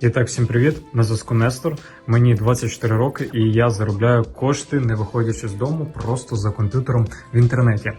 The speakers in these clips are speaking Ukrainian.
І так, всім привіт! На зв'язку Нестор. Мені 24 роки, і я заробляю кошти, не виходячи з дому, просто за комп'ютером в інтернеті.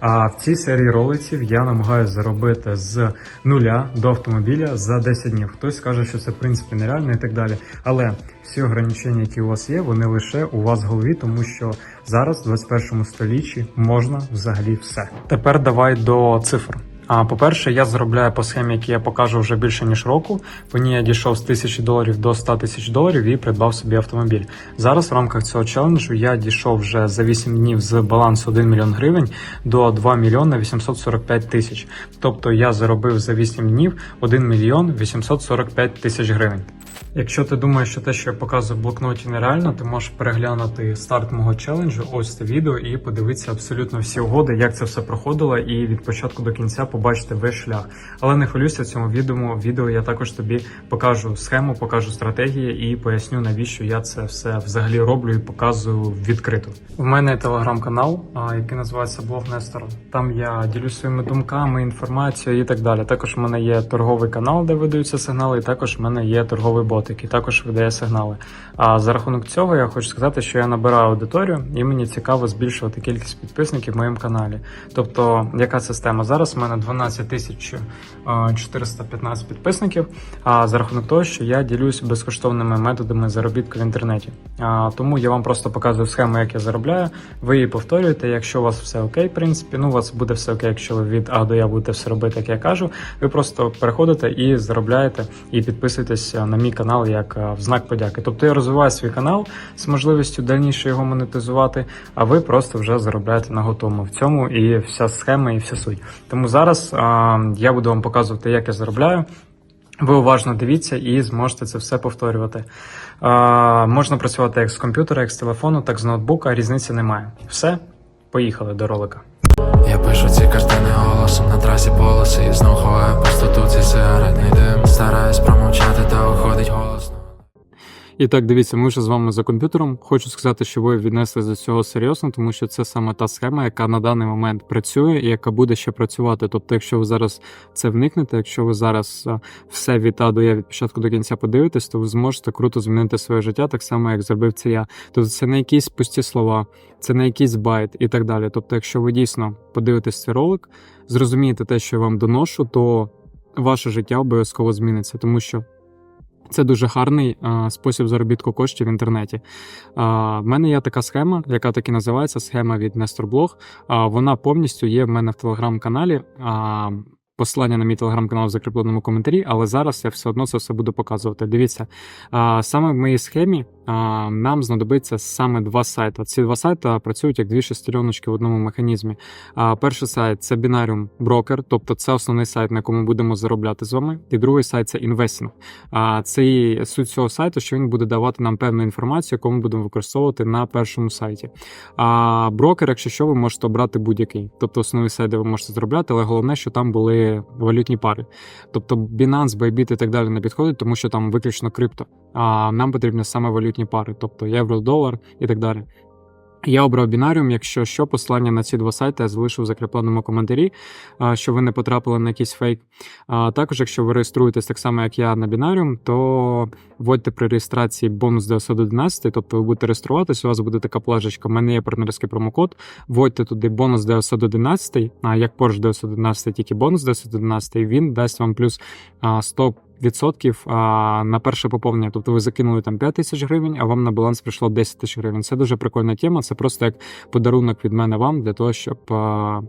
А в цій серії роликів я намагаюся заробити з нуля до автомобіля за 10 днів. Хтось скаже, що це в принципі нереально і так далі. Але всі ограничення, які у вас є, вони лише у вас в голові, тому що зараз, в 21 столітті, можна взагалі все. Тепер давай до цифр. А по-перше, я заробляю по схемі, які я покажу вже більше ніж року. По ній я дійшов з тисячі доларів до 100 тисяч доларів і придбав собі автомобіль. Зараз в рамках цього челенджу я дійшов вже за 8 днів з балансу 1 мільйон гривень до 2 мільйона 845 тисяч. Тобто я заробив за 8 днів 1 мільйон 845 тисяч гривень. Якщо ти думаєш, що те, що я показую в блокноті, нереально, ти можеш переглянути старт мого челенджу, ось це відео, і подивитися абсолютно всі угоди, як це все проходило, і від початку до кінця побачити весь шлях. Але не хвилюйся в цьому відео. Відео я також тобі покажу схему, покажу стратегії і поясню, навіщо я це все взагалі роблю і показую відкрито. У мене є телеграм-канал, який називається Блог Нестор. Там я ділюсь своїми думками, інформацією і так далі. Також в мене є торговий канал, де видаються сигнали, і також в мене є торговий бот, який також видає сигнали. А за рахунок цього я хочу сказати, що я набираю аудиторію, і мені цікаво збільшувати кількість підписників в моєму каналі. Тобто, яка система? Зараз у мене 12 тисяч е, 415 підписників. А за рахунок того, що я ділюсь безкоштовними методами заробітку в інтернеті. А, тому я вам просто показую схему, як я заробляю. Ви її повторюєте. Якщо у вас все окей, в принципі, ну у вас буде все окей, якщо ви від А до Я будете все робити, як я кажу. Ви просто переходите і заробляєте і підписуєтесь на мій канал як е, в знак подяки. Тобто я розвиваю свій канал з можливістю дальніше його монетизувати, а ви просто вже заробляєте на готовому. В цьому і вся схема, і вся суть. Тому зараз а, я буду вам показувати, як я заробляю. Ви уважно дивіться і зможете це все повторювати. А, можна працювати як з комп'ютера, як з телефону, так з ноутбука. Різниці немає. Все, поїхали до ролика. Я пишу ці картини голосом на трасі полоси І знов ховаю пустоту цей сигаретний дим Стараюсь промовчати, та уходить голосно І так, дивіться, ми вже з вами за комп'ютером. Хочу сказати, що ви віднесли до цього серйозно, тому що це саме та схема, яка на даний момент працює і яка буде ще працювати. Тобто, якщо ви зараз це вникнете, якщо ви зараз все від А до Я від початку до кінця подивитесь, то ви зможете круто змінити своє життя, так само як зробив це я. Тобто, це не якісь пусті слова, це не якийсь байт і так далі. Тобто, якщо ви дійсно подивитесь цей ролик, зрозумієте те, що я вам доношу, то ваше життя обов'язково зміниться, тому що. Це дуже гарний а, спосіб заробітку коштів в інтернеті. А, в мене є така схема, яка так і називається схема від Несторблог. А, вона повністю є в мене в телеграм-каналі. А, Посилання на мій телеграм-канал в закріпленому коментарі, але зараз я все одно це все буду показувати. Дивіться, а, саме в моїй схемі нам знадобиться саме два сайти. Ці два сайти працюють як дві шестереночки в одному механізмі. Перший сайт це Binarium Broker, тобто це основний сайт, на якому будемо заробляти з вами. І другий сайт це Investing. Це суть цього сайту, що він буде давати нам певну інформацію, яку ми будемо використовувати на першому сайті. А брокер, якщо що, ви можете обрати будь-який. Тобто основний сайт, де ви можете заробляти, але головне, що там були валютні пари. Тобто Binance, Bybit і так далі не підходить, тому що там виключно крипто. А нам потрібні саме валютні пари, тобто євро, долар і так далі. Я обрав бінаріум, якщо що, посилання на ці два сайти я залишу в закріпленому коментарі, щоб ви не потрапили на якийсь фейк. Також, якщо ви реєструєтесь так само, як я на бінаріум, то вводьте при реєстрації бонус 911, тобто ви будете реєструватись, у вас буде така плажечка, в мене є партнерський промокод, вводьте туди бонус 911, а як Porsche 911, тільки бонус 911, і він дасть вам плюс 100 відсотків на перше поповнення. Тобто ви закинули там 5 тисяч гривень, а вам на баланс прийшло 10 тисяч гривень. Це дуже прикольна тема. Це просто як подарунок від мене вам для того, щоб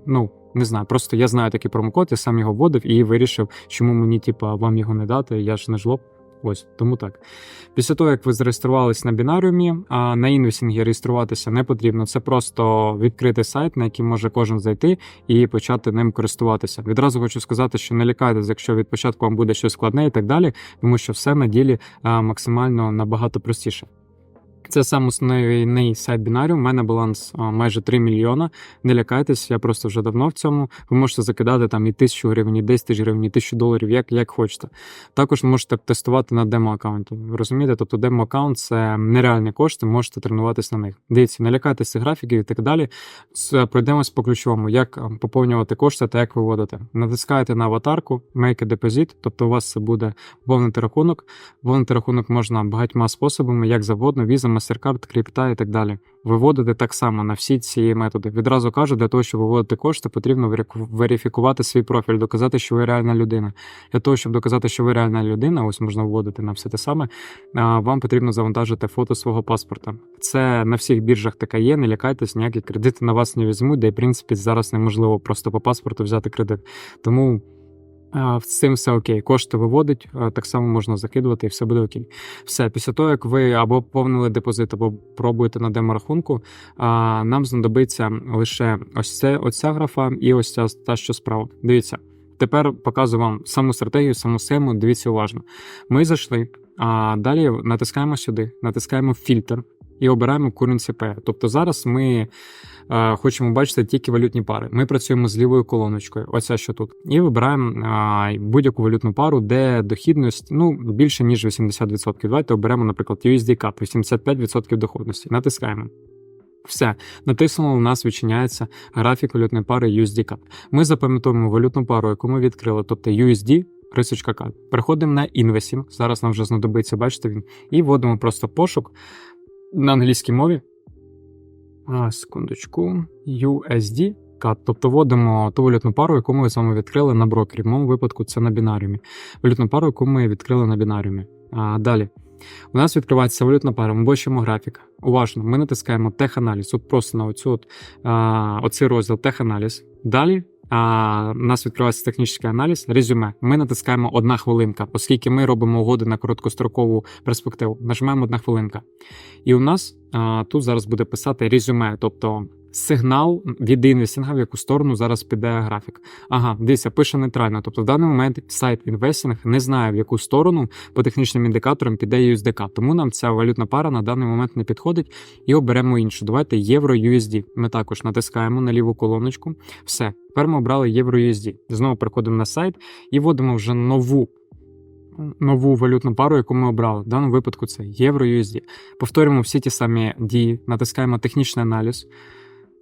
ну. Не знаю, просто я знаю такий промокод, я сам його вводив і вирішив, чому мені, типа, вам його не дати. Я ж не жлоб. Ось тому так. Після того, як ви зареєструвались на бінаріумі, на інвесінгі реєструватися не потрібно. Це просто відкритий сайт, на який може кожен зайти і почати ним користуватися. Відразу хочу сказати, що не лякайтеся, якщо від початку вам буде щось складне і так далі, тому що все на ділі максимально набагато простіше. Це сам основний сайт бінаріум. У мене баланс майже 3 мільйона. Не лякайтесь, я просто вже давно в цьому. Ви можете закидати там і тисячу гривень, і 10 тисяч гривень, і тисячу доларів, як, як хочете. Також можете тестувати на демо-аккаунті. Розумієте? Тобто демо-аккаунт це нереальні кошти, можете тренуватись на них. Дивіться, не лякайтеся графіків і так далі. Це пройдемось по ключовому, як поповнювати кошти та як виводити. Натискаєте на аватарку, make a deposit, тобто у вас це буде повнити рахунок. Повнити рахунок можна багатьма способами, як завгодно, Visa, MasterCard, крипта і так далі. Виводити так само на всі ці методи. Відразу кажу, для того, щоб виводити кошти, потрібно верифікувати свій профіль, доказати, що ви реальна людина. Для того, щоб доказати, що ви реальна людина, ось можна вводити на все те саме. Вам потрібно завантажити фото свого паспорта. Це на всіх біржах таке є. Не лякайтесь, ніякі кредити на вас не візьмуть, де в принципі зараз неможливо просто по паспорту взяти кредит. Тому. З цим все окей. Кошти виводить, так само можна закидувати, і все буде окей. Все, після того, як ви або поповнили депозит, або пробуєте на деморахунку, нам знадобиться лише ось це, оця графа і ось ця та, що справа. Дивіться, тепер показую вам саму стратегію, саму схему. Дивіться уважно. Ми зайшли, а далі натискаємо сюди, натискаємо фільтр і обираємо currency pair. Тобто зараз ми хочемо бачити тільки валютні пари. Ми працюємо з лівою колоночкою, оця що тут, і вибираємо е, будь-яку валютну пару, де дохідність ну, більше ніж 80%. Давайте оберемо, наприклад, USD CAD, 85% доходності. Натискаємо. Все, натиснуло, у нас відчиняється графік валютної пари USD CAD. Ми запам'ятовуємо валютну пару, яку ми відкрили, тобто USD, рисочка CAD. Переходимо на інвесінг. Зараз нам вже знадобиться, бачите він. І вводимо просто пошук на англійській мові. А, секундочку. USD. Тобто вводимо ту валютну пару, яку ми з вами відкрили на брокері. В моєму випадку це на бінаріумі. Валютну пару, яку ми відкрили на бінаріумі. А, далі. У нас відкривається валютна пара, ми бачимо графік. Уважно, ми натискаємо теханаліз. От просто на оцю от, а, оцей розділ теханаліз. Далі а, у нас відкривається технічний аналіз, резюме. Ми натискаємо одна хвилинка, оскільки ми робимо угоди на короткострокову перспективу. Нажимаємо одна хвилинка. І у нас а, тут зараз буде писати резюме, тобто сигнал від інвестінга, в яку сторону зараз піде графік. Ага, дивіться, пише нейтрально. Тобто в даний момент сайт інвестінг не знає, в яку сторону по технічним індикаторам піде USDK. Тому нам ця валютна пара на даний момент не підходить і оберемо іншу. Давайте євро USD. Ми також натискаємо на ліву колоночку. Все, тепер ми обрали євро USD. Знову переходимо на сайт і вводимо вже нову. Нову валютну пару, яку ми обрали. В даному випадку це євро USD. Повторюємо всі ті самі дії, натискаємо технічний аналіз.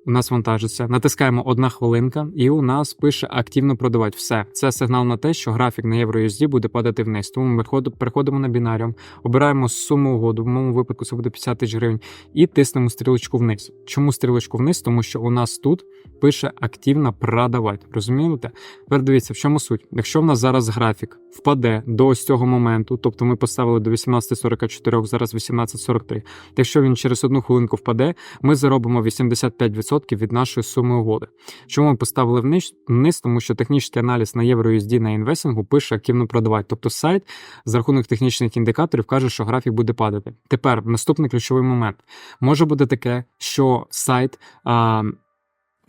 У нас вантажиться, натискаємо одна хвилинка, і у нас пише активно продавати. Все, це сигнал на те, що графік на євро USD буде падати вниз. Тому ми переход- переходимо на бінаріум, обираємо суму угоду. В моєму випадку це буде 50 тисяч гривень, і тиснемо стрілочку вниз. Чому стрілочку вниз? Тому що у нас тут пише активно продавати. Розумієте? Тепер дивіться, в чому суть. Якщо в нас зараз графік впаде до ось цього моменту, тобто ми поставили до 18.44, зараз 18.43, Якщо він через одну хвилинку впаде, ми заробимо 85% від нашої суми угоди. Чому ми поставили вниз? Тому що технічний аналіз на євро-USD на інвестингу пише активно продавати. Тобто сайт за рахунок технічних індикаторів каже, що графік буде падати. Тепер наступний ключовий момент. Може бути таке, що сайт. А,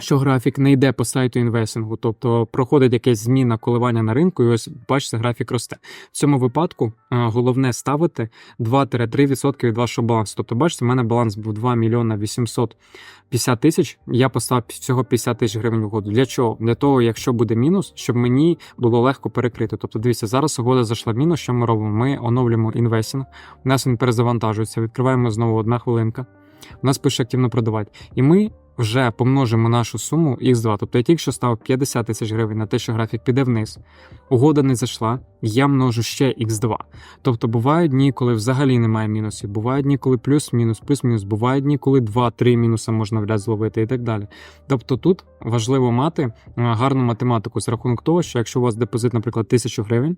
що графік не йде по сайту інвестингу, тобто проходить якась зміна коливання на ринку, і ось бачите, графік росте. В цьому випадку головне ставити 2-3% від вашого балансу. Тобто, бачите, в мене баланс був 2 мільйона 850 тисяч. Я поставив всього 50 тисяч гривень в угоду. Для чого? Для того, якщо буде мінус, щоб мені було легко перекрити. Тобто, дивіться, зараз угода зайшла в мінус. Що ми робимо? Ми оновлюємо інвестинг. У нас він перезавантажується. Відкриваємо знову одна хвилинка. У нас пише активно продавати. І ми вже помножимо нашу суму x2. Тобто я тільки що став 50 тисяч гривень на те, що графік піде вниз. Угода не зайшла, я множу ще x2. Тобто бувають дні, коли взагалі немає мінусів, бувають дні, коли плюс-мінус, плюс-мінус, бувають дні, коли 2-3 мінуси можна в зловити і так далі. Тобто тут важливо мати е, гарну математику з рахунок того, що якщо у вас депозит, наприклад, 1000 гривень.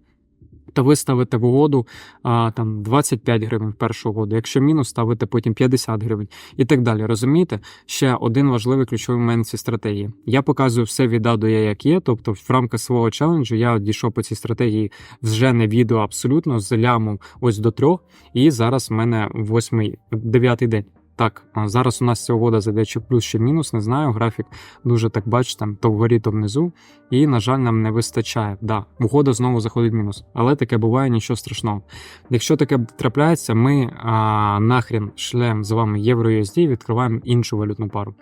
То ви ставите в угоду а, там 25 гривень в першу угоду. Якщо мінус, ставите потім 50 гривень і так далі. Розумієте? Ще один важливий ключовий момент цієї стратегії. Я показую все від А до Я, як є. Тобто, в рамках свого челенджу я дійшов по цій стратегії вже не відео абсолютно з лямом ось до трьох. І зараз в мене восьмий дев'ятий день. Так, зараз у нас ця угода зайде чи плюс, чи мінус, не знаю. Графік дуже так бачите, там то вгорі, то внизу. І, на жаль, нам не вистачає. Да, угода знову заходить в мінус, але таке буває нічого страшного. Якщо таке трапляється, ми а, нахрен шлем з вами євро-USD, відкриваємо іншу валютну пару.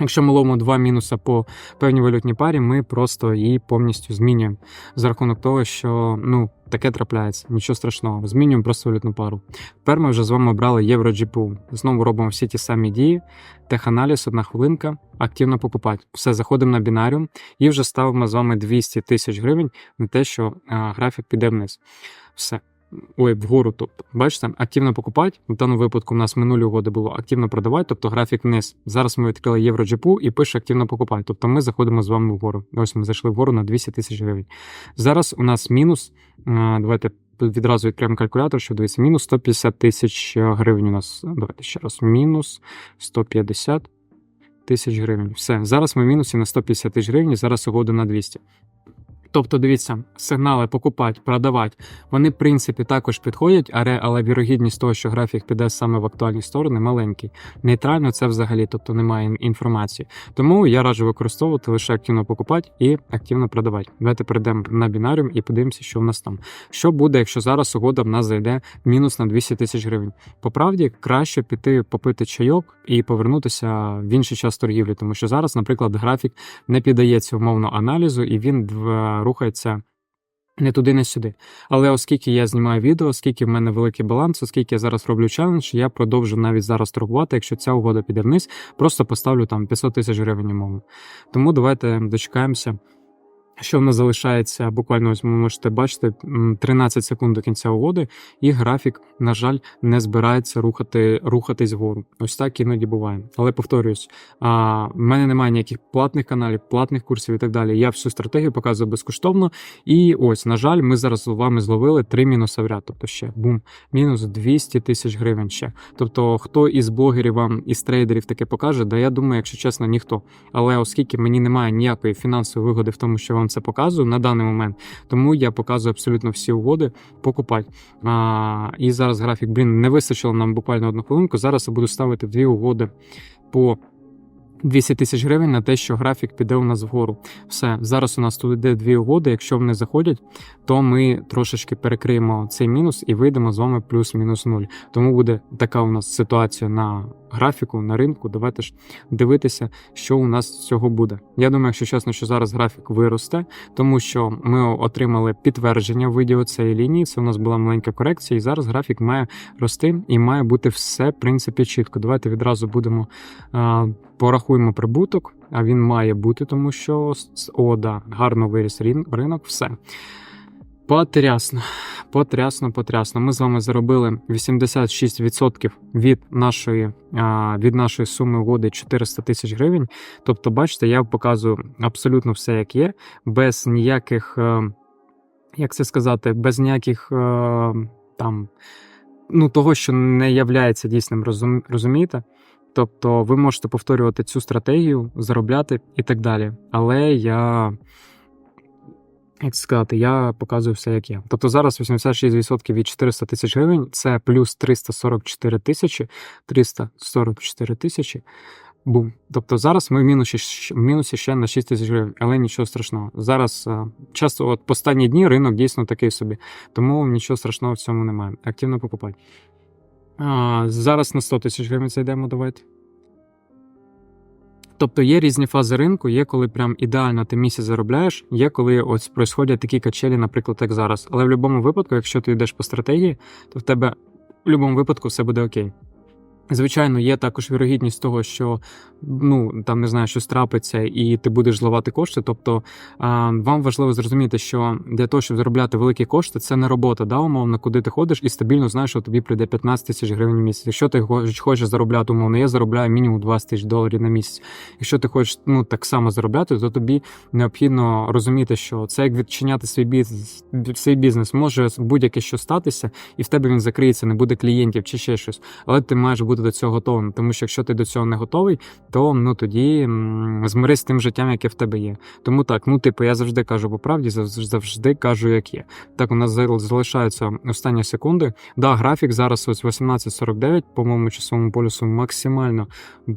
Якщо ми ловимо два мінуса по певній валютній парі, ми просто її повністю змінюємо за рахунок того, що ну таке трапляється, нічого страшного. Змінюємо просто валютну пару. Тепер ми вже з вами обрали євро GPU. Знову робимо всі ті самі дії. Теханаліз, одна хвилинка, активно покупати. Все, заходимо на бінаріум і вже ставимо з вами 200 тисяч гривень на те, що графік піде вниз. Все. Ой, вгору, тобто, бачите, активно покупати. В даному випадку у нас минулі угоди було активно продавати, тобто графік вниз. Зараз ми відкрили євро GPU і пише активно покупати. Тобто ми заходимо з вами вгору. Ось ми зайшли вгору на 200 тисяч гривень. Зараз у нас мінус. Давайте відразу відкриємо калькулятор, що дивіться, мінус 150 тисяч гривень у нас. Давайте ще раз. Мінус 150 тисяч гривень. Все, зараз ми в мінусі на 150 тисяч гривень, зараз угода на 200. Тобто, дивіться, сигнали покупати, продавати, вони, в принципі, також підходять, але, але вірогідність того, що графік піде саме в актуальні сторони, маленький. Нейтрально це взагалі, тобто немає інформації. Тому я раджу використовувати лише активно покупати і активно продавати. Давайте перейдемо на бінаріум і подивимося, що в нас там. Що буде, якщо зараз угода в нас зайде мінус на 200 тисяч гривень? По правді, краще піти попити чайок і повернутися в інший час торгівлі, тому що зараз, наприклад, графік не піддається умовно аналізу, і він в- рухається. Не туди, не сюди. Але оскільки я знімаю відео, оскільки в мене великий баланс, оскільки я зараз роблю челендж, я продовжу навіть зараз торгувати. Якщо ця угода піде вниз, просто поставлю там 500 тисяч гривень умови. Тому давайте дочекаємося. Що в нас залишається буквально ось ви можете бачити 13 секунд до кінця угоди, і графік, на жаль, не збирається рухати, рухатись вгору. Ось так іноді буває. Але повторюсь, в мене немає ніяких платних каналів, платних курсів і так далі. Я всю стратегію показую безкоштовно. І ось, на жаль, ми зараз з вами зловили три мінуси в ряд. Тобто ще бум, мінус 200 тисяч гривень ще. Тобто, хто із блогерів вам із трейдерів таке покаже, да я думаю, якщо чесно, ніхто. Але оскільки мені немає ніякої фінансової вигоди в тому, що я це показую на даний момент, тому я показую абсолютно всі угоди покупати. І зараз графік, блін, не вистачило нам буквально одну хвилинку. Зараз я буду ставити дві угоди по 200 тисяч гривень на те, що графік піде у нас вгору. Все, зараз у нас тут йде дві угоди. Якщо вони заходять, то ми трошечки перекриємо цей мінус і вийдемо з вами плюс-мінус нуль. Тому буде така у нас ситуація на графіку, на ринку. Давайте ж дивитися, що у нас цього буде. Я думаю, якщо чесно, що зараз графік виросте, тому що ми отримали підтвердження в виді цієї лінії. Це у нас була маленька корекція, і зараз графік має рости і має бути все в принципі чітко. Давайте відразу будемо порахуємо прибуток. А він має бути, тому що с- о, да, гарно виріс ринок. Все. Потрясно, потрясно, потрясно. Ми з вами заробили 86% від нашої, від нашої суми угоди 400 тисяч гривень. Тобто, бачите, я показую абсолютно все, як є, без ніяких, е, як це сказати, без ніяких е, там, ну, того, що не являється дійсним, розумієте? Тобто ви можете повторювати цю стратегію, заробляти і так далі. Але я, як сказати, я показую все, як є. Тобто зараз 86% від 400 тисяч гривень це плюс 344 тисячі, 344 тисячі. Бум. Тобто зараз ми в мінусі, в мінусі ще на 6 тисяч гривень, але нічого страшного. Зараз е, часто, от останні дні ринок дійсно такий собі, тому нічого страшного в цьому немає. Активно покупати. А, зараз на 100 тисяч гривень зайдемо, давайте. Тобто є різні фази ринку, є коли прям ідеально ти місяць заробляєш, є коли ось происходять такі качелі, наприклад, як зараз. Але в будь-якому випадку, якщо ти йдеш по стратегії, то в тебе в будь-якому випадку все буде окей. Звичайно, є також вірогідність того, що ну там не знаю, щось трапиться, і ти будеш зливати кошти. Тобто вам важливо зрозуміти, що для того, щоб заробляти великі кошти, це не робота, да, умовно, куди ти ходиш і стабільно знаєш, що тобі прийде 15 тисяч гривень в місяць. Якщо ти хоч- хочеш заробляти, умовно, я заробляю мінімум 20 тисяч доларів на місяць. Якщо ти хочеш ну так само заробляти, то тобі необхідно розуміти, що це як відчиняти свій бізнес. Свій бізнес може будь-яке що статися, і в тебе він закриється, не буде клієнтів чи ще щось. Але ти маєш бути бути до цього готовим. Тому що якщо ти до цього не готовий, то ну тоді змирись з тим життям, яке в тебе є. Тому так, ну типу, я завжди кажу по правді, завжди кажу, як є. Так, у нас залишаються останні секунди. Да, графік зараз ось 18.49, по моєму часовому полюсу максимально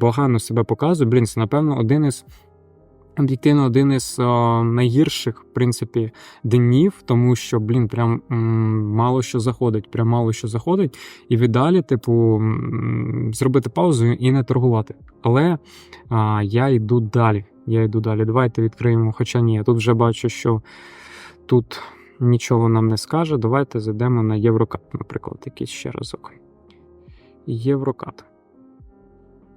погано себе показує. Блін, це напевно один із. Об'єктивно, один із о, найгірших, в принципі, днів, тому що, блін, прям м, мало що заходить, прям мало що заходить, і віддалі, типу, м, зробити паузу і не торгувати. Але а, я йду далі. Я йду далі. Давайте відкриємо. Хоча ні, я тут вже бачу, що тут нічого нам не скаже. Давайте зайдемо на Єврокат, наприклад, якийсь ще разок. Єврокат.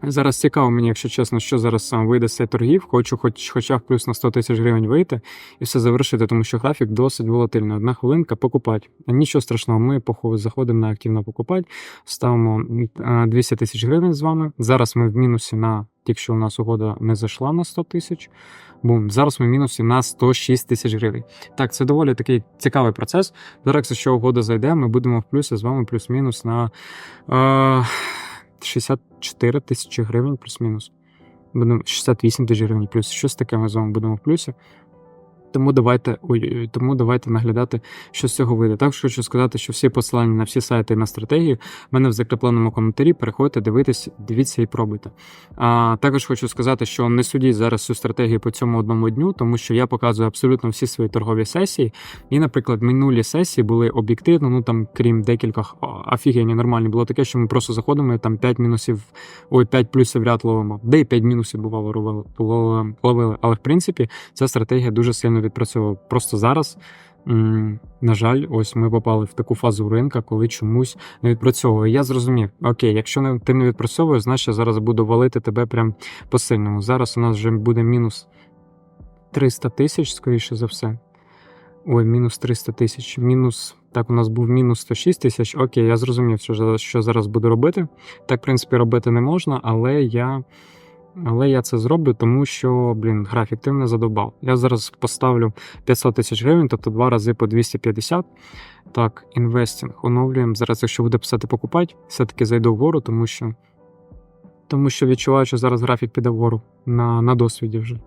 Зараз цікаво мені, якщо чесно, що зараз сам вийде з цих торгів. Хочу хоч, хоча б плюс на 100 тисяч гривень вийти і все завершити, тому що графік досить волатильний. Одна хвилинка покупати. Нічого страшного, ми заходимо на активно покупати, ставимо е, 200 тисяч гривень з вами. Зараз ми в мінусі на, якщо у нас угода не зайшла на 100 тисяч. Бум, зараз ми в мінусі на 106 тисяч гривень. Так, це доволі такий цікавий процес. Зараз, якщо угода зайде, ми будемо в плюсі з вами плюс-мінус на. Е, 64 тисячі гривень плюс-мінус. Будемо 68 тисяч гривень плюс. Щось таке ми з вами будемо в плюсі. Тому давайте, тому давайте наглядати, що з цього вийде. Також хочу сказати, що всі посилання на всі сайти і на стратегію в мене в закріпленому коментарі. Переходьте, дивитесь, дивіться і пробуйте. А також хочу сказати, що не судіть зараз цю стратегію по цьому одному дню, тому що я показую абсолютно всі свої торгові сесії. І, наприклад, минулі сесії були об'єктивно, ну там, крім декількох офігені нормальні, було таке, що ми просто заходимо і там 5 мінусів, ой, 5 плюсів ряд ловимо. Де і 5 мінусів бувало ловили. Але в принципі ця стратегія дуже сильно відпрацьовує. Просто зараз. На жаль, ось ми попали в таку фазу ринка, коли чомусь не відпрацьовує. Я зрозумів, окей, якщо ти не відпрацьовуєш, значить я зараз буду валити тебе прям по сильному. Зараз у нас вже буде мінус 300 тисяч, скоріше за все. Ой, мінус 300 тисяч. Мінус. Так, у нас був мінус 106 тисяч. Окей, я зрозумів, що, що зараз буду робити. Так, в принципі, робити не можна, але я. Але я це зроблю, тому що, блін, графік ти мене задобав. Я зараз поставлю 500 тисяч гривень, тобто два рази по 250. Так, інвестинг оновлюємо. Зараз, якщо буде писати покупати, все-таки зайду вгору, тому що. Тому що відчуваю, що зараз графік піде вгору на, на досвіді вже.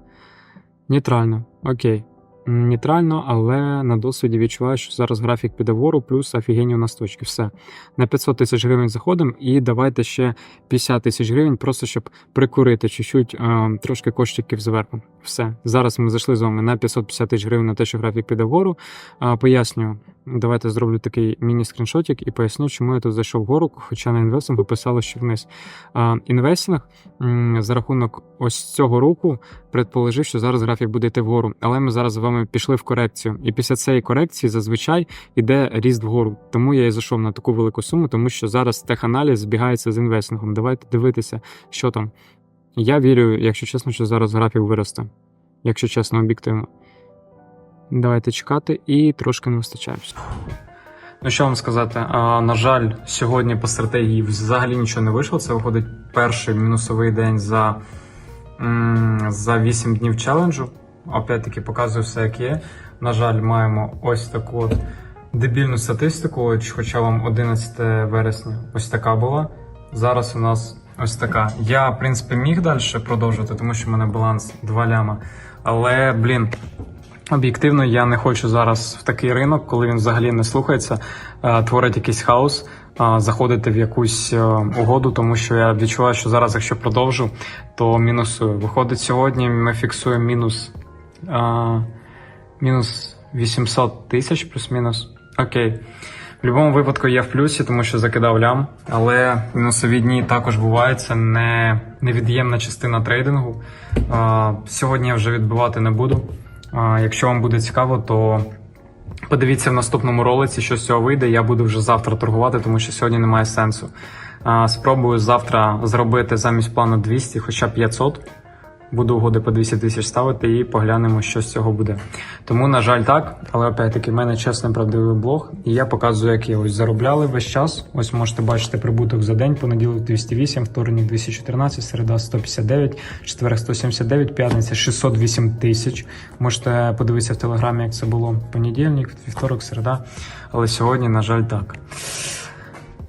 Нейтрально, окей. Нейтрально, але на досвіді відчуваю, що зараз графік піде вгору, плюс офігенні у нас точки. Все. На 500 тисяч гривень заходимо і давайте ще 50 тисяч гривень, просто щоб прикурити чуть-чуть е, трошки коштиків зверху. Все. Зараз ми зайшли з вами на 550 тисяч гривень на те, що графік піде вгору. Е, пояснюю. Давайте зроблю такий міні-скріншотик і поясню, чому я тут зайшов вгору, хоча на інвестингу писало, що вниз. А, інвестинг за рахунок ось цього року предположив, що зараз графік буде йти вгору. Але ми зараз з вами пішли в корекцію. І після цієї корекції зазвичай йде ріст вгору. Тому я і зайшов на таку велику суму, тому що зараз теханаліз збігається з інвестингом. Давайте дивитися, що там. Я вірю, якщо чесно, що зараз графік виросте. Якщо чесно, об'єктивно. Давайте чекати і трошки не вистачає. Ну що вам сказати? А, на жаль, сьогодні по стратегії взагалі нічого не вийшло. Це виходить перший мінусовий день за, за 8 днів челенджу. Опять-таки показую все, як є. На жаль, маємо ось таку от дебільну статистику, хоча вам 11 вересня ось така була. Зараз у нас ось така. Я, в принципі, міг далі продовжувати, тому що в мене баланс 2 ляма. Але, блін, Об'єктивно, я не хочу зараз в такий ринок, коли він взагалі не слухається, е, творить якийсь хаос, е, заходити в якусь е, угоду, тому що я відчуваю, що зараз, якщо продовжу, то мінусую. Виходить, сьогодні ми фіксуємо мінус, мінус 800 тисяч плюс-мінус. Окей. В будь-якому випадку я в плюсі, тому що закидав лям, але мінусові дні також бувають. Це не невід'ємна частина трейдингу. Сьогодні я вже відбивати не буду. Якщо вам буде цікаво, то подивіться в наступному ролиці, що з цього вийде. Я буду вже завтра торгувати, тому що сьогодні немає сенсу. Спробую завтра зробити замість плану 200, хоча 500. Буду угоди по 200 тисяч ставити і поглянемо, що з цього буде. Тому, на жаль, так. Але опять-таки, в мене чесний правдивий блог, і я показую, як я ось заробляли весь час. Ось можете бачити прибуток за день, понеділок 208, вторник 214, середа 159, четверг 179, п'ятниця 608 тисяч. Можете подивитися в телеграмі, як це було понедільник, вівторок, середа. Але сьогодні, на жаль, так.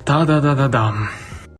Та-да-да-да-да.